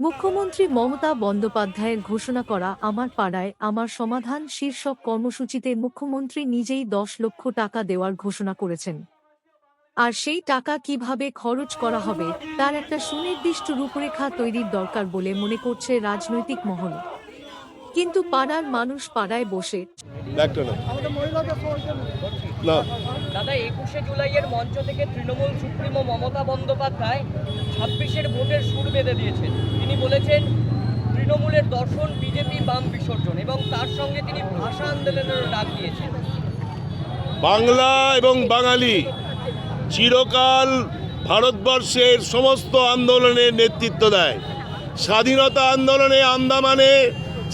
মুখ্যমন্ত্রী মমতা বন্দ্যোপাধ্যায়ের ঘোষণা করা আমার পাড়ায় আমার সমাধান শীর্ষক কর্মসূচিতে মুখ্যমন্ত্রী নিজেই দশ লক্ষ টাকা দেওয়ার ঘোষণা করেছেন। আর সেই টাকা কীভাবে খরচ করা হবে তার একটা সুনির্দিষ্ট রূপরেখা তৈরির দরকার বলে মনে করছে রাজনৈতিক মহল। কিন্তু পাড়ার মানুষ পাড়ায় বসে দাদা একুশে জুলাইয়ের মঞ্চ থেকে তৃণমূল সুপ্রিমো মমতা বন্দ্যোপাধ্যায় ছাব্বিশের ভোটের সুর বেঁধে দিয়েছেন। তিনি বলেছেন, তৃণমূলের দর্শন বিজেপি বাম বিসর্জন এবং তার সঙ্গে তিনি ভাষা আন্দোলনেরও ডাক দিয়েছেন। বাংলা এবং বাঙালি চিরকাল ভারতবর্ষের সমস্ত আন্দোলনের নেতৃত্ব দেয়। স্বাধীনতা আন্দোলনে আন্দামানে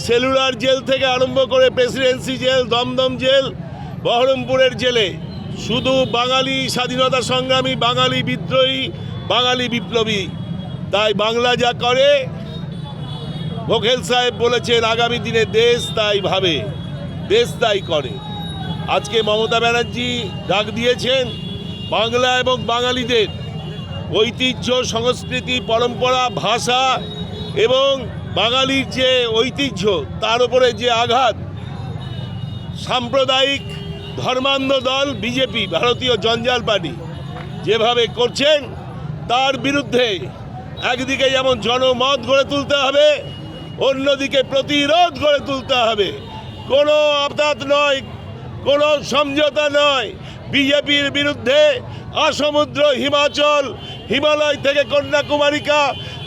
সেলুলার জেল থেকে আরম্ভ করে প্রেসিডেন্সি জেল, দমদম জেল, বহরমপুরের জেলে শুধু বাঙালি স্বাধীনতা সংগ্রামী বাঙালি বিদ্রোহী বাঙালি বিপ্লবী। তাই বাংলা যা করে ভোখেল সাহেব বলেছেন, আগামী দিনে দেশ তাই ভাবে, দেশ তাই করে। আজকে মমতা ব্যানার্জি ডাক দিয়েছেন, বাংলা এবং বাঙালিদের ঐতিহ্য, সংস্কৃতি, পরম্পরা, ভাষা এবং বাঙালির যে ঐতিহ্য, তার উপরে যে আঘাত, সাম্প্রদায়িক ধর্মান্ধ দল, বিজেপি, ভারতীয় জঞ্জাল পার্টি যেভাবে করছেন তার বিরুদ্ধে একদিকে যেমন জনমত গড়ে তুলতে হবে, অন্যদিকে প্রতিরোধ গড়ে তুলতে হবে। কোনো আবদাত নয়, কোনো সমঝোতা নয়। বিজেপির বিরুদ্ধে অসমুদ্র হিমাচল, হিমালয় থেকে কন্যাকুমারিকা,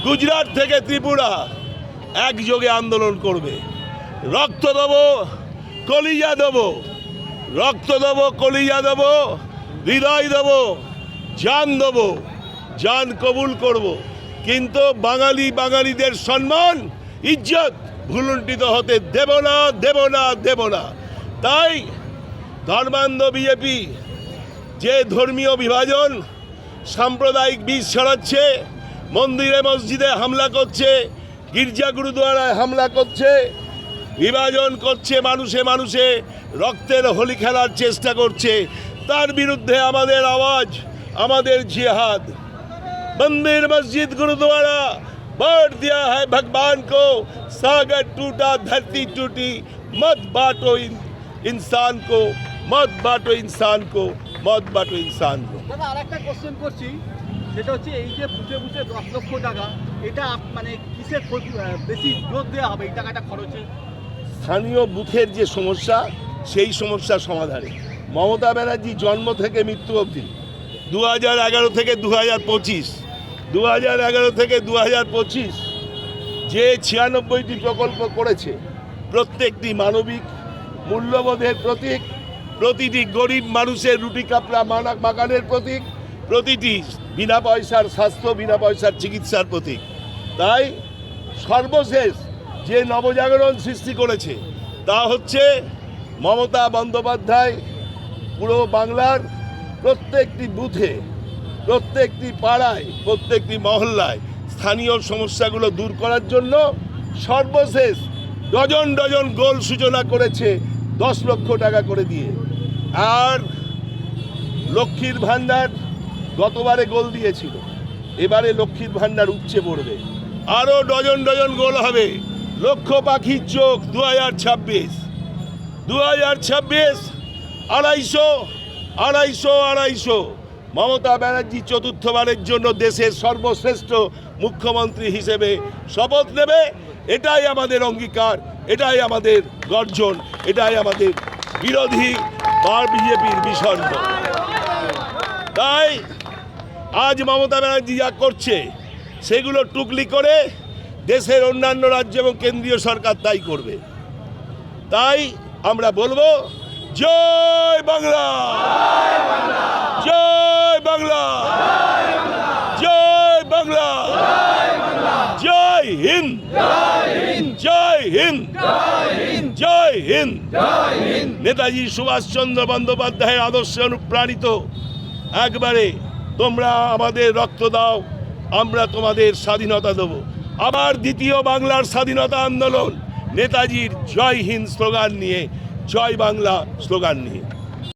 গুজরাট থেকে ত্রিপুরা একযোগে আন্দোলন করবে। রক্ত দেবো, কলিজা দেবো, রক্ত দেবো, কলিজা দেবো, হৃদয় দেবো, জান দেবো। জান কবুল করব। কিন্তু বাঙালি বাঙালিদের সম্মান, ইজ্জত ভুলুণ্ঠিত হতে দেব না দেব না দেব না। তাই ধর্মান্ধ বিজেপি যে ধর্মীয় বিভাজন, সাম্প্রদায়িক বীজ ছড়াচ্ছে, মন্দিরে মসজিদে হামলা করছে, গির্জা গুরুদুয়ারায় হামলা করছে, বিভাজন করছে মানুষে মানুষে, রক্তের হোলি খেলার চেষ্টা করছে, তার বিরুদ্ধে আমাদের আওয়াজ, আমাদের জিহাদ। मंदिर मस्जिद गुरुद्वारा बांट दिया है भगवान को सागर टूटा धरती टूटी मत बांटो इन, इंसान को मत बांटो इंसान को मत बांटो इंसान को দাদা আর একটা কোশ্চেন করছি সেটা হচ্ছে এই যে বুঝে বুঝে দশ লক্ষ টাকা এটা আপ- মানে কিসের ক্ষতি- আহ, বেশি জোর দেওয়া হবে এই টাকাটা খরচে স্থানীয় বুথের যে সমস্যা সেই সমস্যার সমাধানে মমতা ব্যানার্জি জন্ম থেকে মৃত্যু অবধি দু হাজার এগারো থেকে দু হাজার পঁচিশ দু হাজার এগারো থেকে দু হাজার পঁচিশ যে ছিয়ানব্বইটি প্রকল্প করেছে, প্রত্যেকটি মানবিক মূল্যবোধের প্রতীক, প্রতিটি গরিব মানুষের রুটি কাপড়া মানা বাগানের প্রতীক, প্রতিটি বিনা পয়সার স্বাস্থ্য, বিনা পয়সার চিকিৎসার প্রতীক। তাই সর্বশেষ যে নবজাগরণ সৃষ্টি করেছে, তা হচ্ছে মমতা বন্দ্যোপাধ্যায় পুরো বাংলার প্রত্যেকটি বুথে প্রত্যেকটি পাড়ায়, প্রত্যেকটি মহল্লায় স্থানীয় সমস্যাগুলো দূর করার জন্য সর্বশেষ ডজন ডজন গোল সূচনা করেছে দশ লক্ষ টাকা করে দিয়ে। আর লক্ষ্মীর ভাণ্ডার গতবারে গোল দিয়েছিল। এবারে লক্ষ্মীর ভাণ্ডার উপচে পড়বে। আরও ডজন ডজন গোল হবে। লক্ষ পাখির চোখ দু হাজার ছাব্বিশ। দু হাজার ছাব্বিশ, আড়াইশো আড়াইশো আড়াইশো। মমতা ব্যানার্জি চতুর্থবারের জন্য দেশের সর্বশ্রেষ্ঠ মুখ্যমন্ত্রী হিসেবে শপথ নেবে। এটাই আমাদের অঙ্গীকার, এটাই আমাদের গর্জন, এটাই আমাদের বিরোধী বা বিজেপির বিসর্গ তাই আজ মমতা ব্যানার্জি যা করছে, সেগুলো টুকলি করে দেশের অন্যান্য রাজ্য এবং কেন্দ্রীয় সরকার তাই করবে। তাই আমরা বলব জয় বাংলা! জয় বাংলা। জয় বাংলা। জয় হিন্দ। জয় হিন্দ। জয় হিন্দ। নেতাজি সুভাষচন্দ্র বন্দ্যোপাধ্যায়ের আদর্শে অনুপ্রাণিত। একবারে তোমরা আমাদের রক্ত দাও, আমরা তোমাদের স্বাধীনতা দেব। আবার দ্বিতীয় বাংলার স্বাধীনতা আন্দোলন, নেতাজির জয় হিন্দ স্লোগান নিয়ে, জয় বাংলা স্লোগান নিয়ে।